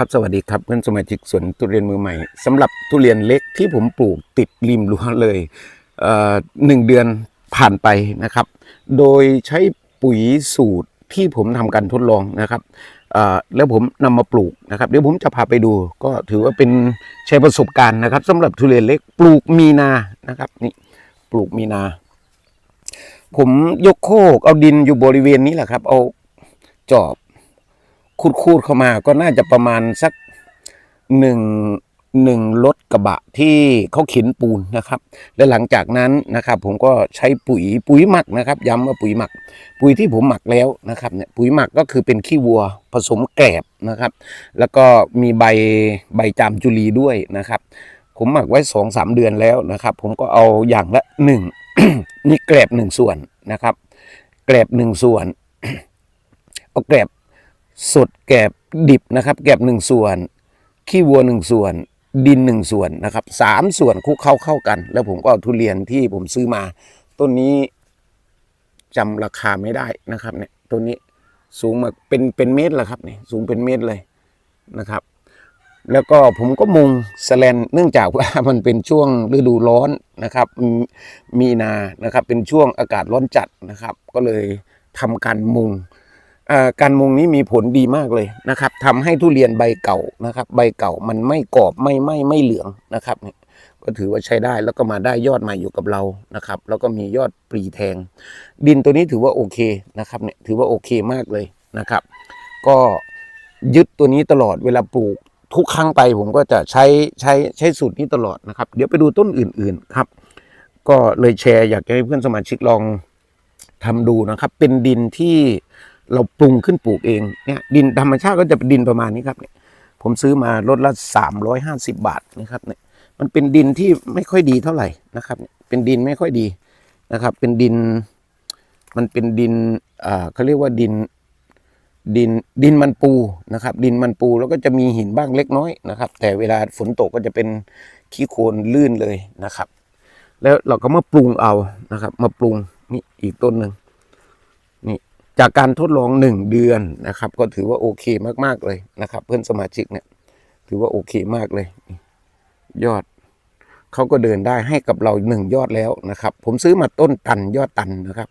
ครับสวัสดีครับเพื่อนสมาชิกสวนทุเรียนมือใหม่สำหรับทุเรียนเล็กที่ผมปลูกติดริมรั้วเลยเอ่อหนึ่งเดือนผ่านไปนะครับ โดยใช้ปุ๋ยสูตรที่ผมทำการทดลองนะครับเอ่อแล้วผมนำมาปลูกนะครับ เดี๋ยวผมจะพาไปดูก็ถือว่าเป็นใช้ประสบการณ์นะครับสำหรับทุเรียนเล็กปลูกมีนานะครับนี่ปลูกมีนา ผมยกโคกเอาดินอยู่บริเวณนี้แหละครับ เอาจอบ คูดๆเข้ามาก็น่าจะประมาณสักหนึ่งหนึ่งรถกระบะที่เขาเข็นปูนนะครับ และหลังจากนั้นนะครับ ผมก็ใช้ปุ๋ยปุ๋ยหมักนะครับ ย้ำว่าปุ๋ยหมัก ปุ๋ยที่ผมหมักแล้วนะครับเนี่ยปุ๋ยหมักก็คือเป็นขี้วัวผสมแกลบนะครับ แล้วก็มีใบใบจามจุลีด้วยนะครับ ผมหมักไว้สองสามเดือนแล้วนะครับ ผมก็เอาอย่างละหนึ่งนี่แกลบหนึ่งส่วนนะครับ แกลบหนึ่งส่วนเอาแกลบ สดแกบดิบนะครับ แกบหนึ่งส่วน ขี้วัวหนึ่งส่วน ดินหนึ่งส่วนนะครับสามส่วนคุกเข้าเข้ากัน แล้วผมก็เอาทุเรียนที่ผมซื้อมา ต้นนี้จำราคาไม่ได้นะครับเนี่ยต้นนี้สูงมาเป็นเป็นเมตรแล้วครับเนี่ยสูงเป็นเมตรเลยนะครับ แล้วก็ผมก็มุงสแลนเนื่องจากว่ามันเป็นช่วงฤดูร้อนนะครับ มีนานะครับเป็นช่วงอากาศร้อนจัดนะครับ ก็เลยทำการมุง การมุงนี้มีผลดีมากเลยนะครับทำให้ทุเรียนใบเก่านะครับ ใบเก่ามันไม่กรอบไม่ไม่ไม่เหลืองนะครับนี่ก็ถือว่าใช้ได้แล้วก็มาได้ยอดใหม่อยู่กับเรานะครับ แล้วก็มียอดปรีแทง ดินตัวนี้ถือว่าโอเคนะครับเนี่ยถือว่าโอเคมากเลยนะครับ ก็ยึดตัวนี้ตลอดเวลาปลูกทุกครั้งไปผมก็จะใช้ใช้ใช้สูตรนี้ตลอดนะครับ เดี๋ยวไปดูต้นอื่นๆครับ ก็เลยแชร์อยากให้เพื่อนสมาชิกลองทำดูนะครับ เป็นดินที่ เราปรุงขึ้นปลูกเองเนี่ยดินธรรมชาติก็จะเป็นดินประมาณนี้ครับเนี่ยผมซื้อมาลดละสามร้อยห้าสิบบาทนะครับเนี่ยมันเป็นดินที่ไม่ค่อยดีเท่าไหร่นะครับเนี่ยเป็นดินไม่ค่อยดีนะครับ เป็นดินมันเป็นดินอ่าเขาเรียกว่าดินดินดินมันปูนะครับ ดินมันปูแล้วก็จะมีหินบ้างเล็กน้อยนะครับ แต่เวลาฝนตกก็จะเป็นขี้โคลนลื่นเลยนะครับ แล้วเราก็มาปรุงเอานะครับ มาปรุงนี่อีกต้นหนึ่ง จากการทดลองหนึ่งเดือนนะครับ ก็ถือว่าโอเคมากๆเลยนะครับ เพื่อนสมาชิกเนี่ย ถือว่าโอเคมากเลย ยอดเขาก็เดินได้ให้กับเราหนึ่งยอดแล้วนะครับ ผมซื้อมาต้นตันยอดตันนะครับ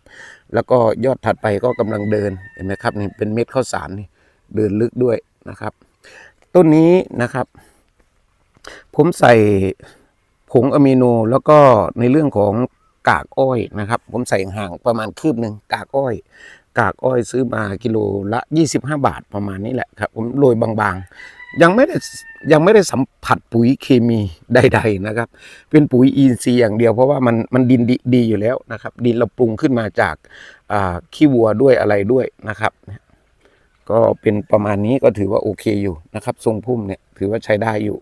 แล้วก็ยอดถัดไปก็กำลังเดินเห็นไหมครับนี่เป็นเม็ดข้าวสารนี่เดินลึกด้วยนะครับ ต้นนี้นะครับ ผมใส่ผงอะมิโนแล้วก็ในเรื่องของกากอ้อยนะครับ ผมใส่ห่างประมาณคืบหนึ่งกากอ้อย กากอ้อยซื้อมากิโลละ 25 บาทประมาณนี้แหละครับผมโรยบางๆ ยังไม่ได้ยังไม่ได้สัมผัสปุ๋ยเคมีใด ๆนะครับ เป็นปุ๋ยอินทรีย์อย่างเดียวเพราะว่ามันมันดินดีดีอยู่แล้วนะครับ ดินเราปรุงขึ้นมาจากขี้วัวด้วยอะไรด้วยนะครับ ก็เป็นประมาณนี้ก็ถือว่าโอเคอยู่นะครับ ทรงพุ่มเนี่ยถือว่าใช้ได้อยู่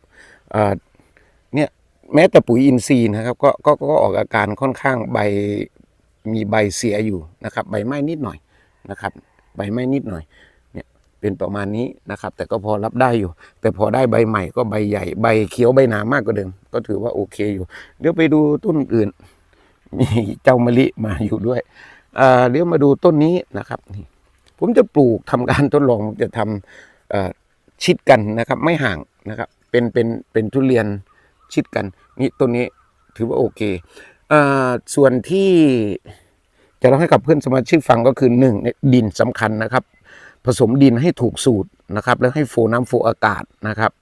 เนี่ยแม้แต่ปุ๋ยอินทรีย์นะครับก็ก็ก็ออกอาการค่อนข้างใบมีใบเสียอยู่นะครับ ใบไหม้นิดหน่อย นะครับ ใบไม้นิดหน่อยเนี่ยเป็นประมาณนี้นะครับ แต่ก็พอรับได้อยู่ แต่พอได้ใบใหม่ก็ใบใหญ่ใบเขียวใบหนามากกว่าเดิม ก็ถือว่าโอเคอยู่ เดี๋ยวไปดูต้นอื่น มีเจ้ามะลิมาอยู่ด้วยอ่าเดี๋ยวมาดูต้นนี้นะครับนี่ผมจะปลูกทำการทดลองจะทำอ่อชิดกันนะครับ ไม่ห่างนะครับ เป็นเป็นเป็นทุเรียนชิดกัน นี่ต้นนี้ถือว่าโอเคอ่าส่วนที่ จะเล่าให้กับเพื่อนสมาชิกฟังก็คือหนึ่งดินสำคัญนะครับ ผสมดินให้ถูกสูตรนะครับ แล้วให้โฟน้ำโฟอากาศนะครับ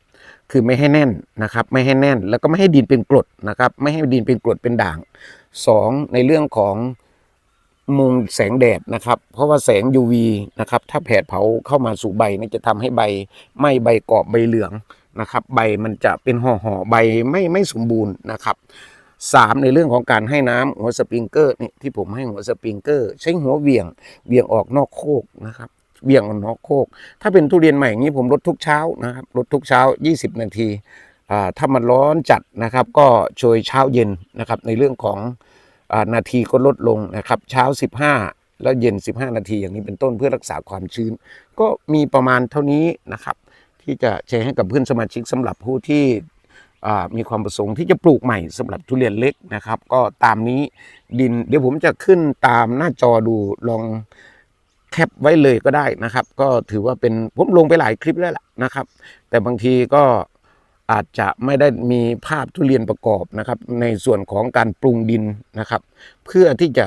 คือไม่ให้แน่นนะครับ ไม่ให้แน่น แล้วก็ไม่ให้ดินเป็นกรดนะครับ ไม่ให้ดินเป็นกรดเป็นด่างสองในเรื่องของมุงแสงแดดนะครับ เพราะว่าแสง UV นะครับ ถ้าแผดเผาเข้ามาสู่ใบนี่จะทำให้ใบไหม้ใบกรอบใบเหลืองนะครับ ใบมันจะเป็นห่อห่อๆใบไม่ไม่สมบูรณ์นะครับ สามในเรื่องของการให้น้ำหัวสปริงเกอร์นี่ที่ผมให้หัวสปริงเกอร์ ใช้หัวเวี่ยงเวี่ยงออกนอกโคกนะครับเวี่ยงออกนอกโคก ถ้าเป็นทุเรียนใหม่อย่างนี้ผมลดทุกเช้านะครับลดทุกเช้า 20 นาทีอ่าถ้ามันร้อนจัดนะครับก็โชยเช้าเย็นนะครับในเรื่องของอานาทีก็ลดลงนะครับเช้า 15 แล้วเย็น 15 นาทีอย่างนี้เป็นต้นเพื่อรักษาความชื้น ก็มีประมาณเท่านี้นะครับที่จะแชร์ให้กับเพื่อนสมาชิกสำหรับผู้ที่ มีความประสงค์ที่จะปลูกใหม่สำหรับทุเรียนเล็กนะครับ ก็ตามนี้ดินเดี๋ยวผมจะขึ้นตามหน้าจอดูลองแคปไว้เลยก็ได้นะครับ ก็ถือว่าเป็นผมลงไปหลายคลิปแล้วล่ะนะครับ แต่บางทีก็อาจจะไม่ได้มีภาพทุเรียนประกอบนะครับ ในส่วนของการปรุงดินนะครับ เพื่อที่จะ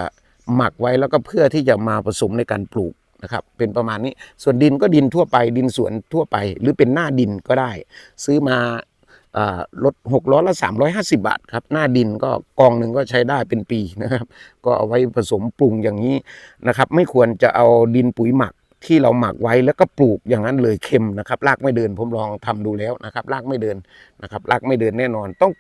หมักไว้แล้วก็เพื่อที่จะมาผสมในการปลูกนะครับ เป็นประมาณนี้ส่วนดินก็ดินทั่วไปดินสวนทั่วไป หรือเป็นหน้าดินก็ได้ ซื้อมา รถหกล้อละ 350 บาทครับ หน้าดินก็กองหนึ่งก็ใช้ได้เป็นปีนะครับ ก็เอาไว้ผสมปรุงอย่างนี้นะครับ ไม่ควรจะเอาดินปุ๋ยหมักที่เราหมักไว้แล้วก็ปลูกอย่างนั้นเลยเค็มนะครับรากไม่เดินผมลองทำดูแล้วนะครับรากไม่เดินนะครับรากไม่เดินแน่นอนต้อง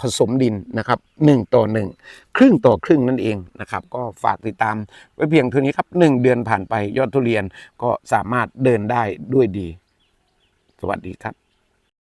ผสมดินนะครับหนึ่งต่อหนึ่งครึ่งต่อครึ่งนั่นเองนะครับ ก็ฝากติดตามไว้เพียงเท่านี้ครับหนึ่งเดือนผ่านไปยอดทุเรียนก็สามารถเดินได้ด้วยดี สวัสดีครับ